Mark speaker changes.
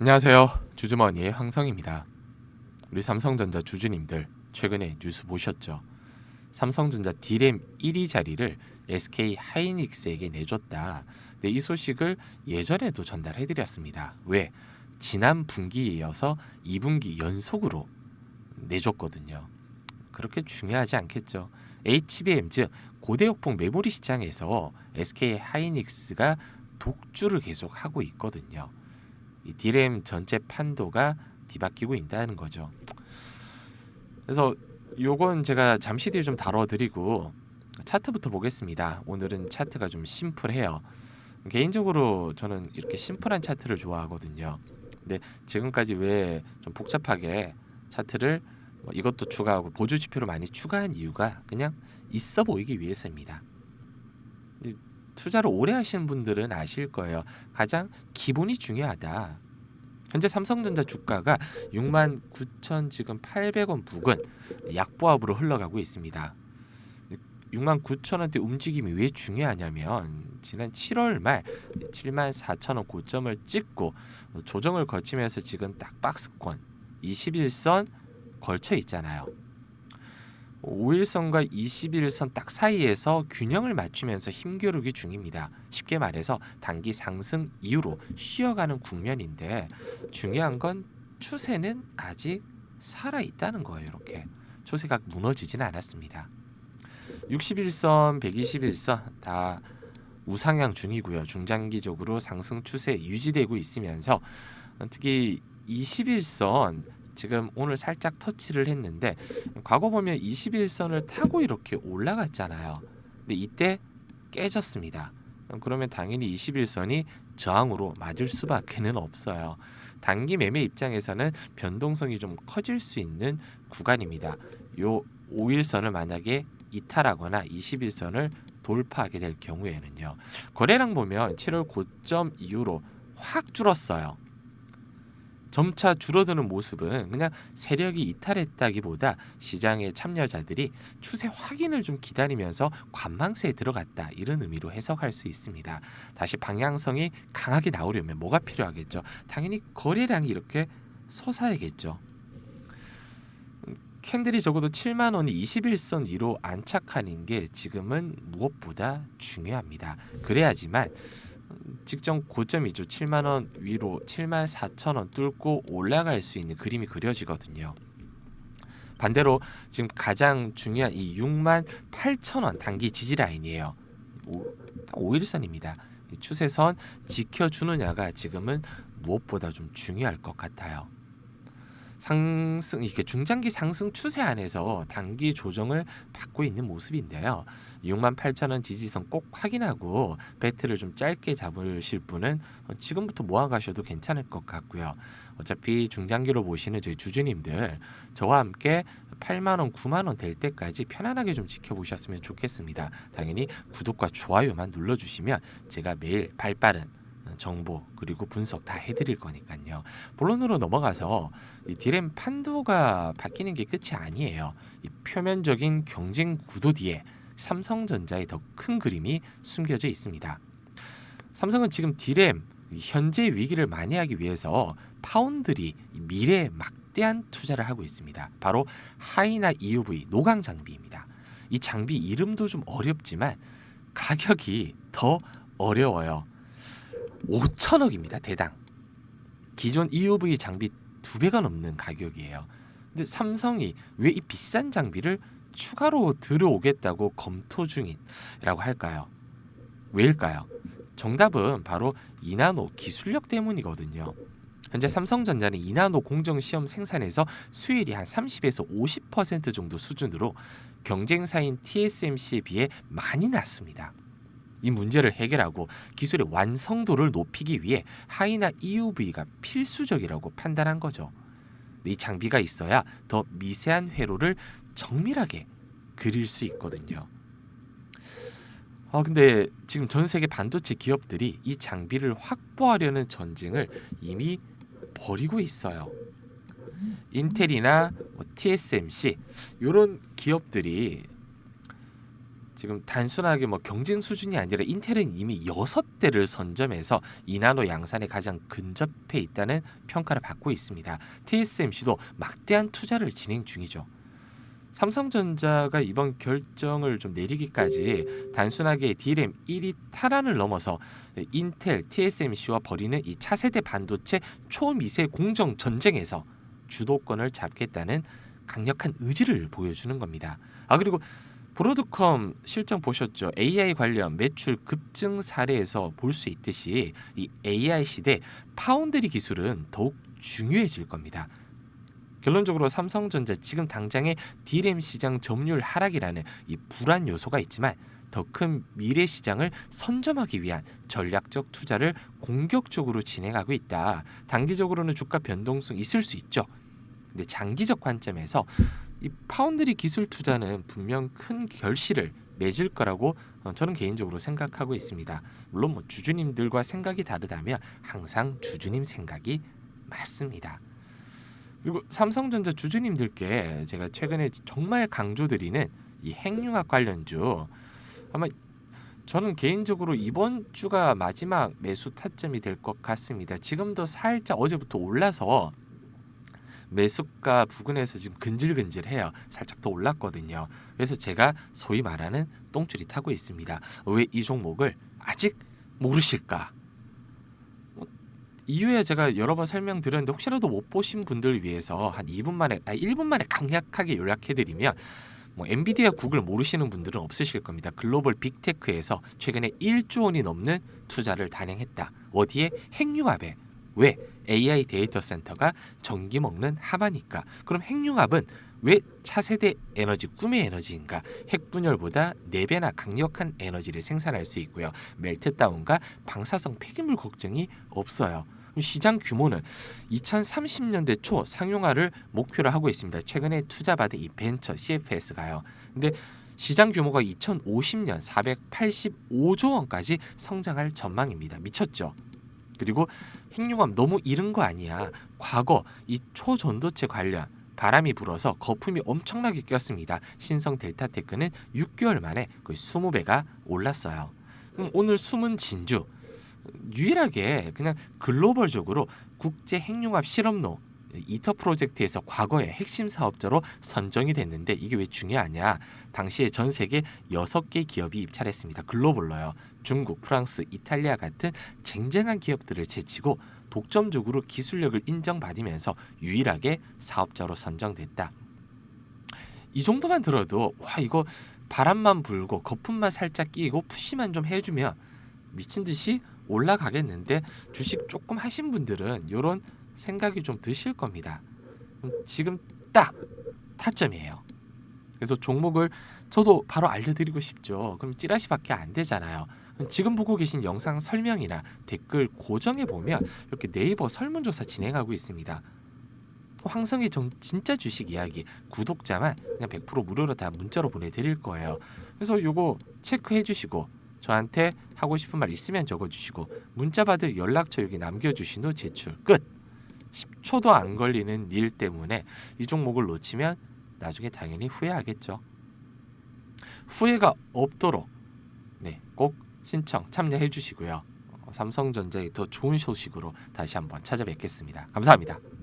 Speaker 1: 안녕하세요. 주주머니의 황성입니다. 우리 삼성전자 주주님들 최근에 뉴스 보셨죠? 삼성전자 D램 1위 자리를 SK 하이닉스에게 내줬다. 네, 이 소식을 예전에도 전달해드렸습니다. 왜? 지난 분기에 이어서 2분기 연속으로 내줬거든요. 그렇게 중요하지 않겠죠. HBM 즉 고대역폭 메모리 시장에서 SK 하이닉스가 독주를 계속 하고 있거든요. 이 디램 전체 판도가 뒤바뀌고 있다는 거죠. 그래서 요건 제가 잠시 뒤에 좀 다뤄드리고 차트부터 보겠습니다. 오늘은 차트가 좀 심플해요. 개인적으로 저는 이렇게 심플한 차트를 좋아하거든요. 근데 지금까지 왜 좀 복잡하게 차트를 뭐 이것도 추가하고 보조 지표를 많이 추가한 이유가 그냥 있어 보이기 위해서입니다. 투자를 오래 하시는 분들은 아실 거예요. 가장 기본이 중요하다. 현재 삼성전자 주가가 6만 9천 지금 800원 부근 약보합으로 흘러가고 있습니다. 6만 9천 원대 움직임이 왜 중요하냐면 지난 7월 말 7만 4천 원 고점을 찍고 조정을 거치면서 지금 딱 박스권 21선 걸쳐 있잖아요. 5일선과 21일선 딱 사이에서 균형을 맞추면서 힘겨루기 중입니다. 쉽게 말해서 단기 상승 이후로 쉬어가는 국면인데 중요한 건 추세는 아직 살아 있다는 거예요. 이렇게 추세가 무너지지는 않았습니다. 61선, 121선 다 우상향 중이고요. 중장기적으로 상승 추세 유지되고 있으면서 특히 21선 지금 오늘 살짝 터치를 했는데 과거 보면 21선을 타고 이렇게 올라갔잖아요. 근데 이때 깨졌습니다. 그러면 당연히 21선이 저항으로 맞을 수밖에는 없어요. 단기 매매 입장에서는 변동성이 좀 커질 수 있는 구간입니다. 요 5일선을 만약에 이탈하거나 21선을 돌파하게 될 경우에는요. 거래량 보면 7월 고점 이후로 확 줄었어요. 점차 줄어드는 모습은 그냥 세력이 이탈했다기보다 시장의 참여자들이 추세 확인을 좀 기다리면서 관망세에 들어갔다 이런 의미로 해석할 수 있습니다. 다시 방향성이 강하게 나오려면 뭐가 필요하겠죠? 당연히 거래량이 이렇게 솟아야겠죠. 캔들이 적어도 7만 원이 21선 위로 안착하는 게 지금은 무엇보다 중요합니다. 그래야지만 직전 고점이죠. 7만 원 위로 7만 4천 원 뚫고 올라갈 수 있는 그림이 그려지거든요. 반대로 지금 가장 중요한 이 6만 8천 원 단기 지지 라인이에요. 5일선입니다. 추세선 지켜주느냐가 지금은 무엇보다 좀 중요할 것 같아요. 상승 이게 중장기 상승 추세 안에서 단기 조정을 받고 있는 모습인데요. 6만 8천 원 지지선 꼭 확인하고 배트를 좀 짧게 잡으실 분은 지금부터 모아 가셔도 괜찮을 것 같고요. 어차피 중장기로 보시는 저희 주주님들 저와 함께 8만 원, 9만 원 될 때까지 편안하게 좀 지켜보셨으면 좋겠습니다. 당연히 구독과 좋아요만 눌러주시면 제가 매일 발빠른 정보 그리고 분석 다 해드릴 거니까요. 본론으로 넘어가서 이 디램 판도가 바뀌는 게 끝이 아니에요. 이 표면적인 경쟁 구도 뒤에 삼성전자의 더 큰 그림이 숨겨져 있습니다. 삼성은 지금 디램 현재 위기를 만회하기 위해서 파운드리 미래 막대한 투자를 하고 있습니다. 바로 하이나 EUV 노광 장비입니다. 이 장비 이름도 좀 어렵지만 가격이 더 어려워요. 5천억입니다 대당. 기존 EUV 장비 두 배가 넘는 가격이에요. 근데 삼성이 왜 이 비싼 장비를 추가로 들어오겠다고 검토 중이라고 할까요? 왜일까요? 정답은 바로 이나노 기술력 때문이거든요. 현재 삼성전자는 이나노 공정 시험 생산에서 수율이 한 30에서 50% 정도 수준으로 경쟁사인 TSMC에 비해 많이 낮습니다. 이 문제를 해결하고 기술의 완성도를 높이기 위해 하이나 EUV가 필수적이라고 판단한 거죠. 이 장비가 있어야 더 미세한 회로를 정밀하게 그릴 수 있거든요. 아 근데 지금 전 세계 반도체 기업들이 이 장비를 확보하려는 전쟁을 이미 벌이고 있어요. 인텔이나 뭐 TSMC 이런 기업들이 지금 단순하게 뭐 경쟁 수준이 아니라 인텔은 이미 여섯 대를 선점해서 이나노 양산에 가장 근접해 있다는 평가를 받고 있습니다. TSMC도 막대한 투자를 진행 중이죠. 삼성전자가 이번 결정을 좀 내리기까지 단순하게 D램 1위 탈환을 넘어서 인텔, TSMC와 벌이는 이 차세대 반도체 초미세 공정 전쟁에서 주도권을 잡겠다는 강력한 의지를 보여주는 겁니다. 아 그리고 브로드컴 실적 보셨죠? AI 관련 매출 급증 사례에서 볼 수 있듯이 이 AI 시대 파운드리 기술은 더욱 중요해질 겁니다. 결론적으로 삼성전자 지금 당장의 D램 시장 점유율 하락이라는 이 불안 요소가 있지만 더 큰 미래 시장을 선점하기 위한 전략적 투자를 공격적으로 진행하고 있다. 단기적으로는 주가 변동성 있을 수 있죠. 근데 장기적 관점에서 이 파운드리 기술 투자는 분명 큰 결실을 맺을 거라고 어, 저는 개인적으로 생각하고 있습니다. 물론 뭐 주주님들과 생각이 다르다면 항상 주주님 생각이 맞습니다. 그리고 삼성전자 주주님들께 제가 최근에 정말 강조드리는 이 핵융합 관련주 아마 저는 개인적으로 이번 주가 마지막 매수 타점이 될 것 같습니다. 지금도 살짝 어제부터 올라서 매수가 부근에서 지금 근질근질해요. 살짝 더 올랐거든요. 그래서 제가 소위 말하는 똥줄이 타고 있습니다. 왜 이 종목을 아직 모르실까? 뭐, 이후에 제가 여러 번 설명드렸는데 혹시라도 못 보신 분들 위해서 한 2분 만에, 아 1분 만에 강력하게 요약해 드리면 뭐 엔비디아 구글 모르시는 분들은 없으실 겁니다. 글로벌 빅테크에서 최근에 1조 원이 넘는 투자를 단행했다. 어디에 핵융합에 왜 AI 데이터 센터가 전기 먹는 하마니까. 그럼 핵융합은 왜 차세대 에너지 꿈의 에너지인가? 핵분열보다 4배나 강력한 에너지를 생산할 수 있고요. 멜트다운과 방사성 폐기물 걱정이 없어요. 시장 규모는 2030년대 초 상용화를 목표로 하고 있습니다. 최근에 투자받은 이 벤처 CFS가요. 근데 시장 규모가 2050년 485조 원까지 성장할 전망입니다. 미쳤죠? 그리고 핵융합 너무 이른 거 아니야. 과거 이 초전도체 관련 바람이 불어서 거품이 엄청나게 꼈습니다. 신성 델타 테크는 6개월 만에 거의 20배가 올랐어요. 그럼 오늘 숨은 진주 유일하게 그냥 글로벌적으로 국제 핵융합 실험로 이터 프로젝트에서 과거의 핵심 사업자로 선정이 됐는데 이게 왜 중요하냐? 당시에 전 세계 6개 기업이 입찰했습니다. 글로벌로요. 중국, 프랑스, 이탈리아 같은 쟁쟁한 기업들을 제치고 독점적으로 기술력을 인정받으면서 유일하게 사업자로 선정됐다. 이 정도만 들어도 와 이거 바람만 불고 거품만 살짝 끼고 푸시만 좀 해주면 미친 듯이 올라가겠는데 주식 조금 하신 분들은 이런 생각이 좀 드실 겁니다. 지금 딱 타점이에요. 그래서 종목을 저도 바로 알려드리고 싶죠. 그럼 찌라시밖에 안 되잖아요. 지금 보고 계신 영상 설명이나 댓글 고정해 보면 이렇게 네이버 설문조사 진행하고 있습니다. 황성의 정, 진짜 주식 이야기 구독자만 그냥 100% 무료로 다 문자로 보내드릴 거예요. 그래서 요거 체크해 주시고 저한테 하고 싶은 말 있으면 적어주시고 문자 받을 연락처 여기 남겨주신 후 제출 끝. 10초도 안 걸리는 일 때문에 이 종목을 놓치면 나중에 당연히 후회하겠죠. 후회가 없도록 네, 꼭 신청 참여해 주시고요. 어, 삼성전자의 더 좋은 소식으로 다시 한번 찾아뵙겠습니다. 감사합니다.